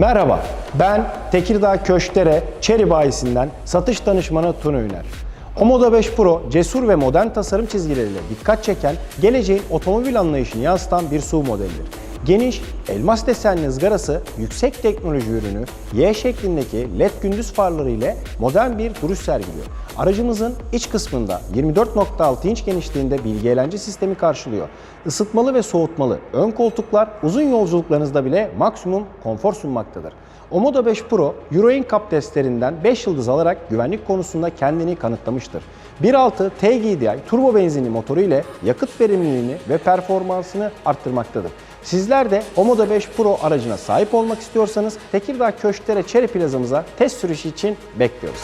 Merhaba, ben Tekirdağ Köştere Çeri Bayisi'nden satış danışmanı Tuna Üner. Omoda 5 Pro cesur ve modern tasarım çizgileriyle dikkat çeken, geleceğin otomobil anlayışını yansıtan bir SUV modelidir. Geniş, elmas desenli ızgarası, yüksek teknoloji ürünü, Y şeklindeki LED gündüz farları ile modern bir duruş sergiliyor. Aracımızın iç kısmında 24.6 inç genişliğinde bilgi eğlence sistemi karşılıyor. Isıtmalı ve soğutmalı ön koltuklar uzun yolculuklarınızda bile maksimum konfor sunmaktadır. Omoda 5 Pro, Euro NCAP testlerinden 5 yıldız alarak güvenlik konusunda kendini kanıtlamıştır. 1.6 TGDI turbo benzinli motoru ile yakıt verimliliğini ve performansını arttırmaktadır. Sizler de Omoda 5 Pro aracına sahip olmak istiyorsanız Tekirdağ Köşktere Çeri plazamıza test sürüşü için bekliyoruz.